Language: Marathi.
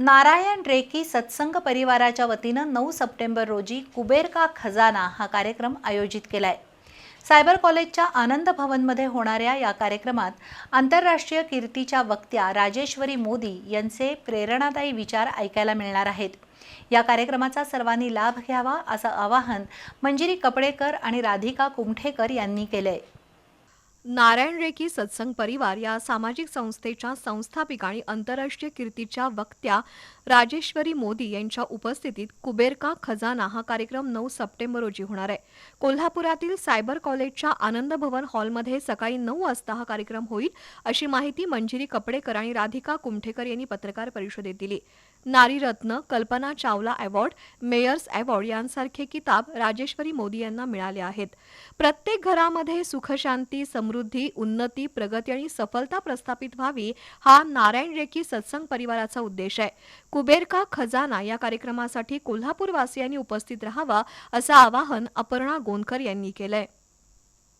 नारायण रेकी सत्संग परिवाराच्या वतीनं नऊ सप्टेंबर रोजी कुबेर का खजाना हा कार्यक्रम आयोजित केलाय. सायबर कॉलेजच्या आनंद भवनमध्ये होणाऱ्या या कार्यक्रमात आंतरराष्ट्रीय कीर्तीच्या वक्त्या राजेश्वरी मोदी यांचे प्रेरणादायी विचार ऐकायला मिळणार आहेत. या कार्यक्रमाचा सर्वांनी लाभ घ्यावा असं आवाहन मंजिरी कपडेकर आणि राधिका कुमठेकर यांनी केलं आहे नारायण रेकी सत्संग परिवार या सामाजिक संस्थेच्या संस्थापिका आणि आंतरराष्ट्रीय कीर्तीच्या वक्त्या राजेश्वरी मोदी यांच्या उपस्थितीत कुबेरका खजाना हा कार्यक्रम नऊ सप्टेंबर रोजी होणार आहे. कोल्हापुरातील सायबर कॉलेजच्या आनंद भवन हॉलमध्ये सकाळी नऊ वाजता हा कार्यक्रम होईल अशी माहिती मंजिरी कपडेकर आणि राधिका कुमठेकर यांनी पत्रकार परिषदेत दिली. नारीरत्न Kalpana Chawla award Myers award यांसारखे किताब राजेश्वरी मोदी यांना मिळाले आहेत. प्रत्येक घरामध्ये सुखशांती समृद्धी उन्नती प्रगती आणि सफलता प्रस्थापित व्हावी हा नारायण रेखी सत्संग परिवाराचा उद्देश आहे. कुबेर का खजाना या कार्यक्रमासाठी कोल्हापूरवासियांनी उपस्थित राहावा असं आवाहन अपर्णा गोंदकर यांनी केलंय.